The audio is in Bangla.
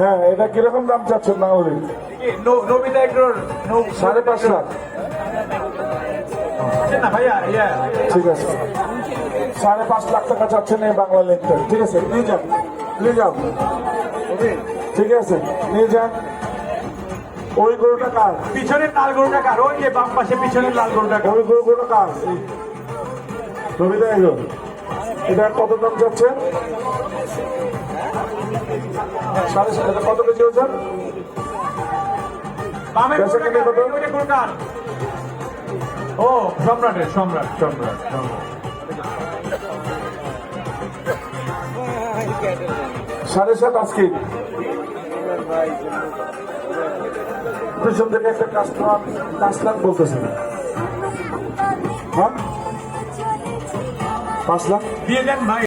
হ্যাঁ এটা কীরকম দাম চাচ্ছেন না হলে সাড়ে পাঁচ লাখ। না ভাইয়া ঠিক আছে। সাড়ে পাঁচ লাখ টাকা চাচ্ছেন এই বাংলা লেনটা। ঠিক আছে নিয়ে যান। নিয়ে যান। ঠিক আছে নিয়ে যান। ওই গরুটা কার? পিছনের লাল গরুটা কার? ওই যে বাম পাশে পিছনের লাল গরুটা কার? ওই গরু গরুটা কার? রবিদা এটা কত দাম যাচ্ছে এটা কত কেজি ওজন? ও সম্রাটের সম্রাট সম্রাট সম্রাট। সাড়ে সাত আজকে। পিছন থেকে একটা কাস্টমার পাঁচ লাখ বলতেছে। হ্যাঁ? পাঁচ লাখ? দিয়ে দেন ভাই।